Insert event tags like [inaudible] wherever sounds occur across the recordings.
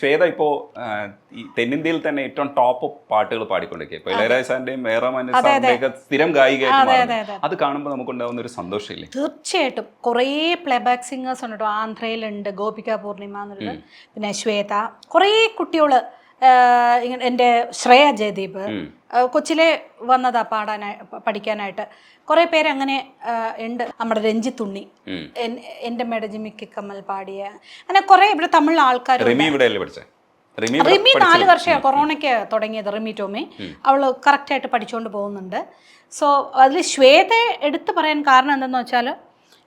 ശ്വേത ഇപ്പോ ഈ തെന്നിന്ത്യയിൽ തന്നെ ഏറ്റവും ടോപ്പ് പാട്ടുകൾ പാടിക്കൊണ്ടിരിക്കുക. ഇളയരാജാന്റെയും ഇളയരാജ സാറിന്റെയും സ്ഥിരം ഗായികയായിട്ട് അതെ, കാണുമ്പോൾ നമുക്കുണ്ടാവുന്ന ഒരു സന്തോഷമില്ലേ? തീർച്ചയായിട്ടും. കുറേ പ്ലേബാക്ക് സിംഗേഴ്സ് ഉണ്ട് കേട്ടോ. ആന്ധ്രയിലുണ്ട് ഗോപിക പൂർണിമ എന്നുള്ളത്. പിന്നെ ശ്വേത. കുറേ കുട്ടികൾ ഇങ്ങനെ എന്റെ ശ്രേയ ജയദീപ് കൊച്ചിലെ വന്നതാ പാടാനായി പഠിക്കാനായിട്ട്. കുറേ പേര് അങ്ങനെ ഉണ്ട്. നമ്മുടെ രഞ്ജിത്ത് ഉണ്ണി. ഉം. മേഡജി എന്റെ മെഡജിമിക്ക് കമ്മൽ പാടിയ. അങ്ങനെ കുറേ ഇവിടെ തമിഴ് ആൾക്കാർ റിമി നാല് വർഷം കൊറോണയ്ക്ക് തുടങ്ങിയത് റിമി ടോമി. അവൾ കറക്റ്റായിട്ട് പഠിച്ചുകൊണ്ട് പോകുന്നുണ്ട്. സോ അതിൽ ശ്വേത എടുത്തു പറയാൻ കാരണം എന്തെന്ന് വെച്ചാൽ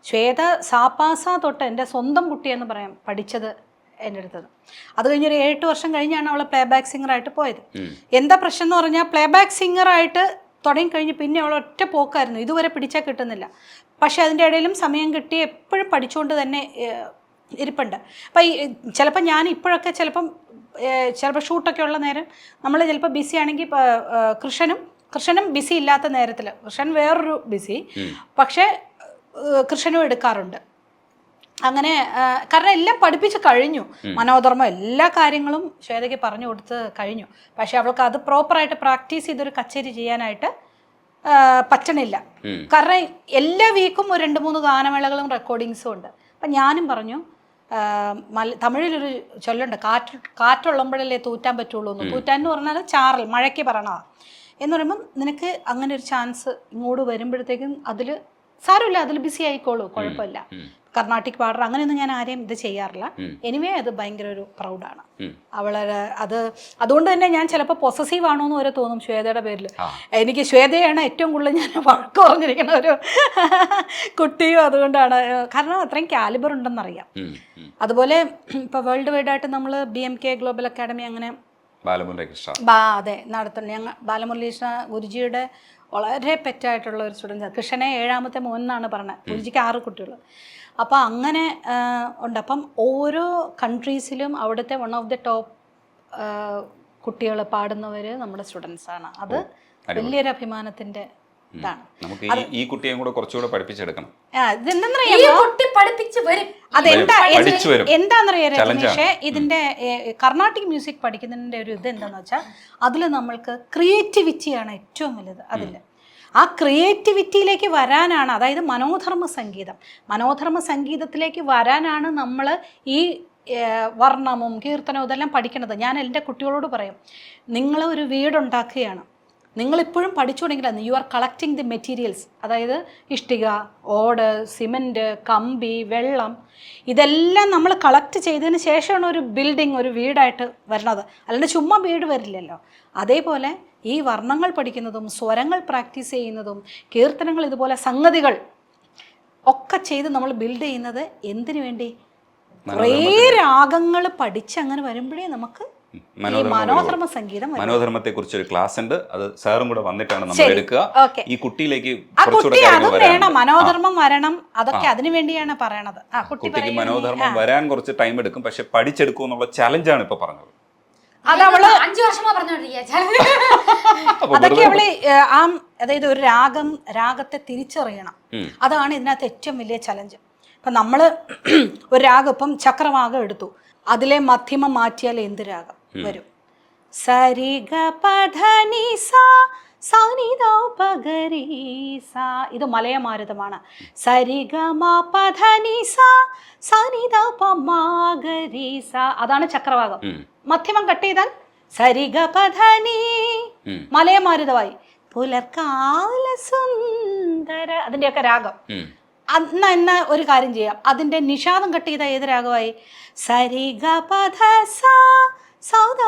ശ്വേത സാപ്പാസ തൊട്ട് എന്റെ സ്വന്തം കുട്ടിയെന്ന് പറയാം പഠിച്ചത് എന്റെ അടുത്തത് അത് കഴിഞ്ഞൊരു ഏഴെട്ട് വർഷം കഴിഞ്ഞാണ് അവൾ പ്ലേ ബാക്ക് സിംഗറായിട്ട് പോയത്. എന്താ പ്രശ്നം എന്ന് പറഞ്ഞാൽ പ്ലേ ബാക്ക് സിംഗറായിട്ട് തുടങ്ങിക്കഴിഞ്ഞ് പിന്നെ അവൾ ഒറ്റ പോക്കായിരുന്നു. ഇതുവരെ പിടിച്ചാൽ കിട്ടുന്നില്ല. പക്ഷേ അതിന്റെ ഇടയിലും സമയം കിട്ടി എപ്പോഴും പഠിച്ചുകൊണ്ട് തന്നെ ഇരിപ്പുണ്ട്. അപ്പം ഈ ചിലപ്പോൾ ഞാൻ ഇപ്പോഴൊക്കെ ചിലപ്പം ചിലപ്പോൾ ഷൂട്ടൊക്കെ ഉള്ള നേരം നമ്മൾ ചിലപ്പോൾ ബിസി ആണെങ്കിൽ കൃഷ്ണനും കൃഷ്ണനും ബിസി ഇല്ലാത്ത നേരത്തിൽ കൃഷ്ണൻ വേറൊരു ബിസി പക്ഷേ കൃഷ്ണനും എടുക്കാറുണ്ട്. അങ്ങനെ കാരണം എല്ലാം പഠിപ്പിച്ച് കഴിഞ്ഞു. മനോധർമ്മം എല്ലാ കാര്യങ്ങളും ശ്വേതയ്ക്ക് പറഞ്ഞു കൊടുത്ത് കഴിഞ്ഞു. പക്ഷെ അവൾക്ക് അത് പ്രോപ്പറായിട്ട് പ്രാക്ടീസ് ചെയ്തൊരു കച്ചേരി ചെയ്യാനായിട്ട് പറ്റണില്ല. കാരണം എല്ലാ വീക്കും ഒരു രണ്ട് മൂന്ന് ഗാനമേളകളും റെക്കോർഡിങ്സും ഉണ്ട്. അപ്പം ഞാനും പറഞ്ഞു മല തമിഴിലൊരു ചൊല്ലുണ്ട് കാറ്റ് കാറ്റുള്ളപ്പോഴല്ലേ തൂറ്റാൻ പറ്റുള്ളൂ എന്ന്. തൂറ്റാൻ എന്ന് പറഞ്ഞാൽ ചാറൽ മഴയ്ക്ക് പറയണതാണ് എന്ന് പറയുമ്പം നിനക്ക് അങ്ങനെ ഒരു ചാൻസ് ഇങ്ങോട്ട് വരുമ്പോഴത്തേക്കും അതിൽ സാരമില്ല അതിൽ ബിസി ആയിക്കോളൂ കുഴപ്പമില്ല. കർണാട്ടിക് പാടർ അങ്ങനെയൊന്നും ഞാൻ ആരെയും ഇത് ചെയ്യാറില്ല. എനിവേ അത് ഭയങ്കര ഒരു പ്രൗഡാണ്. അവളെ അത് അതുകൊണ്ട് തന്നെ ഞാൻ ചിലപ്പോൾ പൊസസീവ് ആണോ എന്ന് വരെ തോന്നും ശ്വേതയുടെ പേരിൽ എനിക്ക് ശ്വേതയാണ് ഏറ്റവും കൂടുതൽ ഞാൻ വഴക്ക് പറഞ്ഞിരിക്കുന്ന ഒരു കുട്ടിയും അതുകൊണ്ടാണ്. കാരണം അത്രയും കാലിബർ ഉണ്ടെന്നറിയാം. അതുപോലെ ഇപ്പോൾ വേൾഡ് വൈഡ് ആയിട്ട് നമ്മൾ B M K global academy അങ്ങനെ ബാലമുരളി കൃഷ്ണ ബാ അതെ നടത്തുന്നുണ്ട് ഞങ്ങൾ ബാലമുരളീകൃഷ്ണ ഗുരുജിയുടെ വളരെ പെറ്റായിട്ടുള്ള ഒരു സ്റ്റുഡൻസ് കൃഷ്ണനെ ഏഴാമത്തെ മോൻ എന്നാണ് പറഞ്ഞത്. പൂജിക്ക് ആറ് കുട്ടികൾ അപ്പോൾ അങ്ങനെ ഉണ്ട്. അപ്പം ഓരോ കൺട്രീസിലും അവിടുത്തെ വൺ ഓഫ് ദി ടോപ്പ് കുട്ടികൾ പാടുന്നവർ നമ്മുടെ സ്റ്റുഡൻസ് ആണ്. അത് വലിയൊരു അഭിമാനത്തിന്റെ ഇതാണ്. നമുക്ക് ഈ ഈ കുട്ടിയെയും കൂടെ കുറച്ചുകൂടെ പഠിപ്പിച്ചെടുക്കണം. ആ, ഇതെന്തെന്നറിയാമോ? ഈ കുട്ടി പഠിപ്പിച്ച് വരും. അതെന്താ പഠിച്ചു വരും. എന്താണെന്നറിയാം ഇതിന്റെ കർണാട്ടിക് മ്യൂസിക് പഠിക്കുന്നതിന്റെ ഒരു ഇത് എന്താന്ന് വെച്ചാൽ അതിൽ നമ്മൾക്ക് ക്രിയേറ്റിവിറ്റിയാണ് ഏറ്റവും വലുത്. അതിൽ ആ ക്രിയേറ്റിവിറ്റിയിലേക്ക് വരാനാണ് അതായത് മനോധർമ്മ സംഗീതം. മനോധർമ്മ സംഗീതത്തിലേക്ക് വരാനാണ് നമ്മൾ ഈ വർണമും കീർത്തനവും ഇതെല്ലാം പഠിക്കണത് ഞാൻ എന്റെ കുട്ടികളോട് പറയും നിങ്ങൾ ഒരു വീടുണ്ടാക്കുകയാണ്. നിങ്ങളിപ്പോഴും പഠിച്ചുകൊണ്ടെങ്കിലാണ് you are collecting the materials അതായത് ഇഷ്ടിക ഓട് സിമന്റ് കമ്പി വെള്ളം ഇതെല്ലാം നമ്മൾ കളക്ട് ചെയ്തതിന് ശേഷമാണ് ഒരു ബിൽഡിംഗ് ഒരു വീടായിട്ട് വരുന്നത്. അല്ലാണ്ട് ചുമ്മാ വീട് വരില്ലല്ലോ. അതേപോലെ ഈ വർണങ്ങൾ പഠിക്കുന്നതും സ്വരങ്ങൾ പ്രാക്ടീസ് ചെയ്യുന്നതും കീർത്തനങ്ങൾ ഇതുപോലെ സംഗതികൾ ഒക്കെ ചെയ്ത് നമ്മൾ ബിൽഡ് ചെയ്യുന്നത് എന്തിനു വേണ്ടി? കുറേ രാഗങ്ങൾ പഠിച്ച് അങ്ങനെ വരുമ്പോഴേ നമുക്ക് മനോധർമ്മ സംഗീതം. മനോധർമ്മത്തെ കുറിച്ച് ഒരു ക്ലാസ് ഉണ്ട്. അത് സാറും കൂടെ വന്നിട്ടാണ് നമ്മൾ എടുക്കുക. ഈ കുട്ടിയിലേക്ക്. വേണം. മനോധർമ്മം വരണം. അതൊക്കെ അതിനു വേണ്ടിയാണ് പറയണത്. കുട്ടിക്ക് മനോധർമ്മം വരാൻ കുറച്ച് ടൈം എടുക്കും. പക്ഷെ പഠിച്ചെടുക്കും എന്നുള്ള ചലഞ്ചാണ് ഇപ്പൊ പറഞ്ഞത്. അതവൾ അഞ്ചു വർഷമാ പറഞ്ഞോണ്ടിരിക്കുക അതൊക്കെ അവൾ ആ അതായത് ഒരു രാഗം രാഗത്തെ തിരിച്ചറിയണം. അതാണ് ഇതിനകത്ത് ഏറ്റവും വലിയ ചലഞ്ച് ഇപ്പം നമ്മൾ ഒരു രാഗം ഇപ്പം ചക്രവാകം എടുത്തു. അതിലെ മധ്യമം മാറ്റിയാൽ എന്ത് രാഗം വരും? സരിഗ ഗ സ നി സാ സാ നി ദ പ ഗ രി സാ ഇത് മലയമാരുതമാണ്. സരി ഗ മ പധ നി സാ സാ നി ദ പ മ ഗ രി സാ അതാണ് ചക്രവാകം. മധ്യമം കട്ട് ചെയ്താൽ സരിഗ ഗ പധ നി ഉം. മലയമാരുതമായി. പുലർക്കാല സുന്ദര. അതിന്റെയൊക്കെ രാഗം. അന്ന് എന്ന ഒരു കാര്യം ചെയ്യാം. അതിന്റെ നിഷാദം കട്ട് ചെയ്ത ഏത് രാഗമായി? സരിഗ പധ സാ സൗദ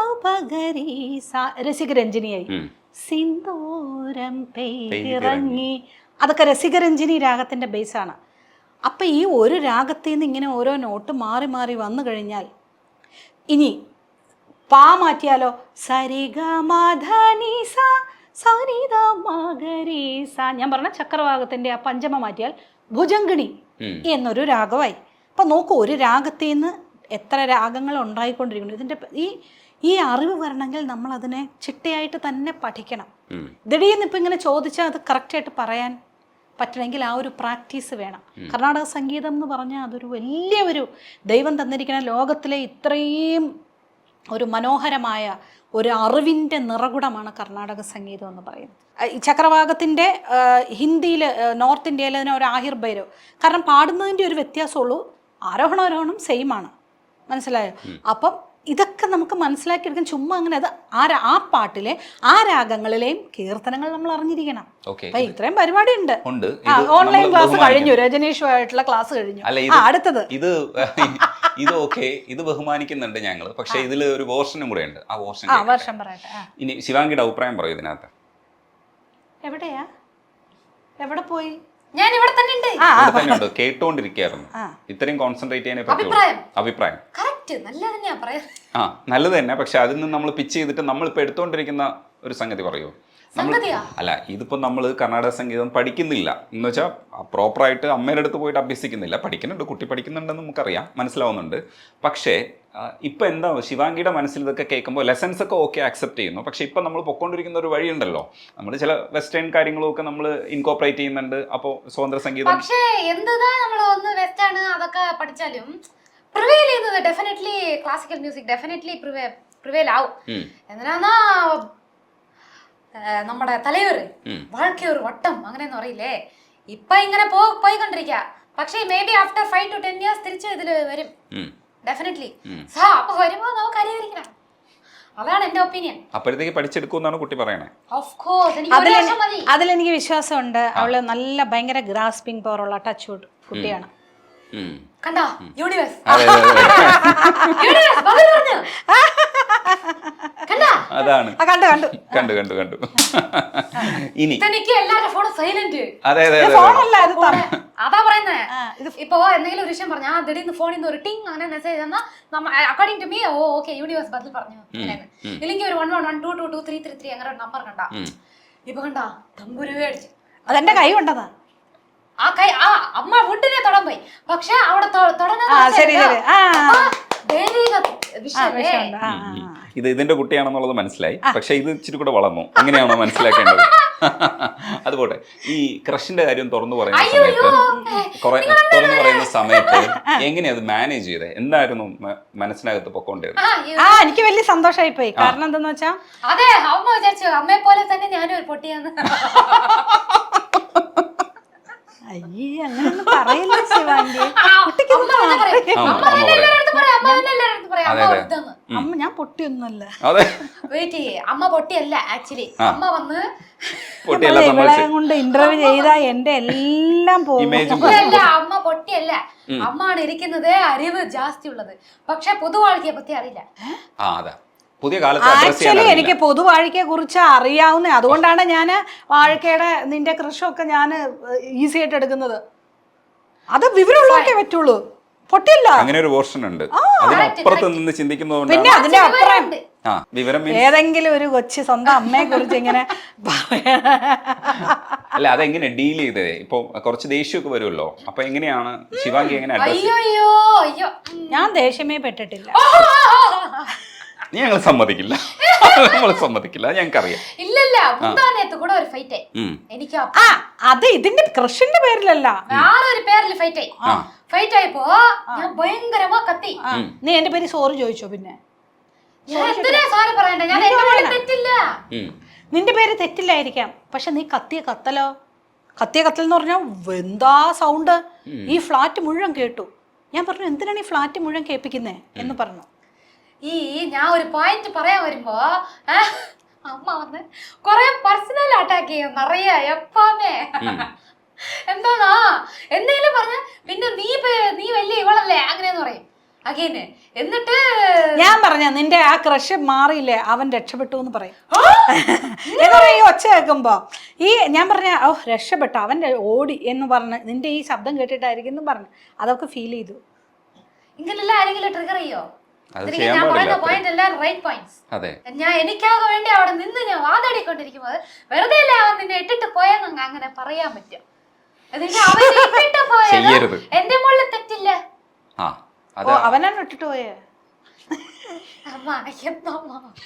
രസികരഞ്ജിനിയായി ഉം. സിന്ദൂരം പെയ്തിറങ്ങി. അതൊക്കെ രസികരഞ്ജിനി രാഗത്തിന്റെ ബേസാണ്. അപ്പം ഈ ഒരു രാഗത്തിൽ നിന്ന് ഇങ്ങനെ ഓരോ നോട്ട് മാറി മാറി വന്നു കഴിഞ്ഞാൽ ഇനി പാ മാറ്റിയാലോ? സരിഗ മാധനീസ മകരീസ ഞാൻ പറഞ്ഞ ചക്രവാകത്തിന്റെ ആ പഞ്ചമ മാറ്റിയാൽ ഭുജങ്കിണി എന്നൊരു രാഗമായി. അപ്പം നോക്കൂ ഒരു രാഗത്തിൽ നിന്ന് എത്ര രാഗങ്ങൾ ഉണ്ടായിക്കൊണ്ടിരിക്കുന്നു. ഇതിന്റെ ഈ ഈ അറിവ് വരണമെങ്കിൽ നമ്മൾ അതിനെ ചിട്ടയായിട്ട് തന്നെ പഠിക്കണം. ദിടീന്ന് ഇപ്പം ഇങ്ങനെ ചോദിച്ചാൽ അത് കറക്റ്റായിട്ട് പറയാൻ പറ്റണമെങ്കിൽ ആ ഒരു പ്രാക്ടീസ് വേണം. കർണാടക സംഗീതം എന്ന് പറഞ്ഞാൽ അതൊരു വലിയ ഒരു ദൈവം തന്നിരിക്കുന്ന ലോകത്തിലെ ഇത്രയും ഒരു മനോഹരമായ ഒരു അറിവിന്റെ നിറകുടമാണ് കർണാടക സംഗീതം എന്ന് പറയുന്നത്. ഈ ചക്രവാകത്തിന്റെ ഹിന്ദിയിൽ നോർത്ത് ഇന്ത്യയിൽ അതിനെ ഒരു ആഹിർ ഭൈരവ്. കാരണം പാടുന്നതിന്റെ ഒരു വ്യത്യാസമുള്ളൂ. ആരോഹണം ആരോഹണം സെയിമാണ് മനസ്സിലായോ? അപ്പം ഇതൊക്കെ നമുക്ക് മനസ്സിലാക്കിയെടുക്കാൻ ചുമ്മാ അങ്ങനെ അത് ആ ആ പാട്ടിലെ ആ രാഗങ്ങളിലെയും കീർത്തനങ്ങൾ നമ്മൾ അറിഞ്ഞിരിക്കണം. അപ്പൊ ഇത്രയും പരിപാടി ഉണ്ട്. ഓൺലൈൻ ക്ലാസ് കഴിഞ്ഞു. രജനീഷുമായിട്ടുള്ള ക്ലാസ് കഴിഞ്ഞു. അടുത്തത്. ഇത് [laughs] ഇത് ഓക്കെ. ഇത് ബഹുമാനിക്കുന്നുണ്ട് ഞങ്ങൾ പക്ഷെ ഇതിൽ ഒരു പോർഷനും കൂടെ ഉണ്ട്. ആ പോർഷൻ ഇനി ശിവാംഗിയുടെ അഭിപ്രായം പറയൂ ഇതിനകത്ത്. എവിടെയാ? എവിടെ പോയി? ഞാൻ ഇവിടെ തന്നെ ഉണ്ട് ആ ആ, ഇവിടെ തന്നെ ഉണ്ട് കേട്ടോണ്ടിരിക്കുകയായിരുന്നു. ഇത്രയും കോൺസെൻട്രേറ്റ് ചെയ്യാനേ പറ്റുള്ളൂ അഭിപ്രായം? അഭിപ്രായം. കറക്റ്റ് നല്ല തന്നെയാ പറയാ. ആ നല്ലത് തന്നെ. പക്ഷെ അതിൽ നിന്ന് നമ്മൾ പിച്ച് ചെയ്തിട്ട് നമ്മളിപ്പോൾ എടുത്തുകൊണ്ടിരിക്കുന്ന ഒരു സംഗതി പറയൂ. നമ്മൾ അല്ല ഇതിപ്പോ നമ്മൾ കർണാടക സംഗീതം പഠിക്കുന്നില്ല. എന്ന് വെച്ചാൽ പ്രോപ്പറായിട്ട് അമ്മയുടെ അടുത്ത് പോയിട്ട് അഭ്യസിക്കുന്നില്ല. പഠിക്കുന്നുണ്ട് കുട്ടി പഠിക്കുന്നുണ്ടെന്ന് നമുക്കറിയാം മനസ്സിലാവുന്നുണ്ട്. പക്ഷേ ഇപ്പം എന്താ ശിവാംഗിയുടെ മനസ്സിൽ ഇതൊക്കെ കേൾക്കുമ്പോൾ ലെസൺസ് ഒക്കെ ഓക്കെ അക്സെപ്റ്റ് ചെയ്യുന്നു. പക്ഷേ ഇപ്പം നമ്മൾ പൊക്കോണ്ടിരിക്കുന്ന ഒരു വഴിയുണ്ടല്ലോ. നമ്മൾ ചില വെസ്റ്റേൺ കാര്യങ്ങളൊക്കെ നമ്മൾ ഇൻകോപ്പറേറ്റ് ചെയ്യുന്നുണ്ട്. അപ്പോ സ്വതന്ത്ര സംഗീതം പക്ഷേ എന്താ നമ്മൾ ഒന്ന് വെസ്റ്റാണ് അതൊക്കെ പഠിച്ചാലും പ്രിവെയിൽ ചെയ്യുന്നത് definitely classical music definitely prevail ആവും. എന്തിനാന്നാ നമ്മുടെ തലയൂർ വാഴക്കേ ഒരു വട്ടം അങ്ങനെയൊന്നും അറിയില്ലേ? ഇപ്പൊ ഇങ്ങനെ പോ പോയിക്കൊണ്ടിരിക്ക. പക്ഷേ maybe after five to ten years തിരിച്ച് ഇതിൽ വരും. ഡെഫിനറ്റ്ലി സാ അപ്പൊ വരുമ്പോ നമുക്ക് അറിയാതിരിക്കണം. അതാണ് എന്റെ കുട്ടി പറയണേ. അതിലെനിക്ക് വിശ്വാസമുണ്ട്. അവൾ നല്ല ഭയങ്കര ഗ്രാസ്പിംഗ് പവർ ഉള്ള ടച്ച് കുട്ടിയാണ്. കണ്ടോ? യൂണിവേഴ്സ് [laughs] അതാണ്. കണ്ടു കണ്ടു. കണ്ടു കണ്ടു കണ്ടു. ഇനി. ഇതെനിക്ക് എല്ലാവരുടെ ഫോണും സൈലന്റ് അതെ അതെ അതെ പറയുന്നേ. ഇപ്പൊ എന്തെങ്കിലും ഒരു വിഷയം പറഞ്ഞാൽ ദിടീന്ന് ഫോണിൽ നിന്ന് ഒരു ടിങ് അങ്ങനെ message according to me oh okay universe ബദൽ പറഞ്ഞു. ഇല്ലെങ്കിൽ ഒരു one one one two two two three three three അങ്ങനെ ഒരു നമ്പർ കണ്ട. ഇപ്പൊ കണ്ട തമ്പുരുവേ അടിച്ചു അതെന്റെ കൈ കൊണ്ടതാ. ആ കൈ ആ അമ്മ വീട്ടിനെ തൊടാൻ പോയി. പക്ഷെ അവിടെ തൊ- ദൈവിക വിഷയല്ലേ. ഇത് ഇതിന്റെ കുട്ടിയാണെന്നുള്ളത് മനസ്സിലായി. പക്ഷെ ഇത് ഇച്ചിരി കൂടെ വളർന്നു. അങ്ങനെയാണോ മനസ്സിലാക്കേണ്ടത്? [laughs] അതുപോട്ടെ. ഈ ക്രഷിന്റെ കാര്യം തുറന്നു പറയുന്ന സമയത്ത് കുറെ തുറന്നു പറയുന്ന സമയത്ത് എങ്ങനെയാ അത് മാനേജ് ചെയ്തത് എന്തായിരുന്നു മ- മനസ്സിനകത്ത് പൊക്കോണ്ടിരുന്നത്? ആ, ഈ- ആ എനിക്ക് വലിയ സന്തോഷമായി പോയി. കാരണം എന്താന്ന് വെച്ചാ അതെ അമ്മ വിചാരിച്ചു അമ്മയെ പോലെ തന്നെ ഞാനും ഒരു പൊട്ടിയാന്ന്. അയ്യേ അങ്ങനെയൊന്നും പറയില്ല ശിവാങ്കി. ആ, അമ്മ തന്നെ പറയും. ആ, അമ്മ അമ്മ തന്നെ പറയും. എല്ലാവരുടെ അടുത്തും പറയും. അമ്മ അതെ, അമ്മ അതെ. അമ്മ ഞാൻ പൊട്ടിയൊന്നുമല്ല. അതെ. വെയിറ്റ് ചെയ്യേ. അമ്മ പൊട്ടിയല്ല ആക്ച്വലി. ആ. അമ്മ വന്ന് പൊട്ടിയല്ല ഇവളെ സംഭവിച്ചു കൊണ്ട് ഇന്റർവ്യൂ ചെയ്താ എന്റെ എല്ലാം പോകും. അല്ല അമ്മ പൊട്ടിയല്ല. അമ്മാണ് ഇരിക്കുന്നത് അറിവ് ജാസ്തി ഉള്ളത് പക്ഷെ പൊതുവാഴ്ചയെ പറ്റി അറിയില്ല. ആ അതാ. പുതിയ കാലത്ത് അഡ്രസ് ആക്ച്വലി ചെയ്യാൻ എനിക്ക് പൊതുവാഴിക്കയെ കുറിച്ച് അറിയാവുന്ന. അതുകൊണ്ടാണ് ഞാൻ വാഴക്കയുടെ നിന്റെ കൃഷിയൊക്കെ ഞാൻ ഈസി ആയിട്ട് എടുക്കുന്നത്. അത് വിവരമുള്ളവർക്കേ പറ്റുള്ളൂ. പൊട്ടില്ല അങ്ങനെ ഒരു പോർഷൻ ഉണ്ട്. അതിനപ്പുറത്ത് നിന്ന് പിന്നെ ചിന്തിക്കുന്നതുകൊണ്ടാണ് അതിന്റെ അപ്പുറം ഉണ്ട്. ആ വിവരം ഏതെങ്കിലും ഒരു കൊച്ചു സ്വന്തം അമ്മയെ കുറിച്ച് ഇങ്ങനെ അല്ല അതെങ്ങനെ ഡീൽ ചെയ്തത്? ഇപ്പൊ കുറച്ച് ദേഷ്യമൊക്കെ വരുമല്ലോ. അപ്പൊ എങ്ങനെയാണ് ശിവാങ്കി എങ്ങനെ അയ്യോ അയ്യോ അയ്യോ. ഞാൻ ദേഷ്യമേ പെട്ടിട്ടില്ല. ഞങ്ങൾ സമ്മതിക്കില്ല. നമ്മൾ സമ്മതിക്കില്ല. ഞങ്ങൾക്കറിയാം. ഇല്ലല്ല മുന്താനത്ത് കൂടെ ഒരു ഫൈറ്റ് എനിക്ക് ആ അത് ഇതിന്റെ കൃഷിന്റെ പേരിലല്ല. നാളെ ഒരു പേരിൽ ഫൈറ്റ് ആയി. ഫൈറ്റ് ആയപ്പോ ഞാൻ ഭയങ്കരമാ കത്തി. നീ എന്റെ പേര് സോറി ചോദിച്ചോ പിന്നെ? സോറി പറയണ്ട? ഞാൻ തെറ്റില്ല. നിന്റെ പേര് തെറ്റില്ലായിരിക്കാം. പക്ഷെ നീ കത്തിയ കത്തലോ? കത്തിയ കത്തൽ എന്ന് പറഞ്ഞാൽ എന്താ സൗണ്ട് ഈ ഫ്ലാറ്റ് മുഴുവൻ കേട്ടു. ഞാൻ പറഞ്ഞു എന്തിനാണ് ഈ ഫ്ലാറ്റ് മുഴുവൻ കേൾപ്പിക്കുന്നേ? എന്ന് പറഞ്ഞു. ഈ ഞാൻ ഒരു പോയിന്റ് പറയാൻ വരുമ്പോ അമ്മ വന്ന് കൊറേ പേഴ്സണൽ അറ്റാക്ക് ചെയ്യും നിറയ എപ്പാമേ. എന്താന്നാ എന്തെങ്കിലും പറഞ്ഞ പിന്നെ നീ നീ വലിയ ഇവളല്ലേ? അങ്ങനെയെന്ന് പറയും. അഗൈന് എന്നിട്ട് ഞാൻ പറഞ്ഞ നിന്റെ ആ ക്രഷ് മാറിയില്ലേ? അവൻ രക്ഷപ്പെട്ടു എന്ന് പറയും. എന്ന് പറയാ ഈ ഒച്ച കേൾക്കുമ്പോ. ഈ ഞാൻ പറഞ്ഞ ഓ രക്ഷപ്പെട്ടു. അവൻ ഓടി എന്ന് പറഞ്ഞ് നിന്റെ ഈ ശബ്ദം കേട്ടിട്ടായിരിക്കും എന്ന് പറഞ്ഞു. അതൊക്കെ ഫീൽ ചെയ്തു. ഇങ്ങനെയുള്ള ആരെങ്കിലും ട്രിഗർ ചെയ്യോ? അത് ചെയ്യാൻ ഞാൻ പാടില്ല പോയിന്റ് എല്ലാം റൈറ്റ് പോയിന്റ്സ് അതെ. ഞാൻ എനിക്കാകെ വേണ്ടി അവിടെ നിന്ന് ഞാൻ വാതാടിക്കൊണ്ടിരിക്കുമ്പോൾ വെറുതെ അല്ലേ അവൻ നിന്നെ ഇട്ടിട്ട് പോയെന്ന് അങ്ങനെ പറയാൻ പറ്റും. ചെയ്യരുത്. എന്റെ മുകളിൽ തെറ്റില്ല. അവനാണ് ഇട്ടിട്ട് പോയേ? അമ്മ എന്താ അമ്മ [laughs]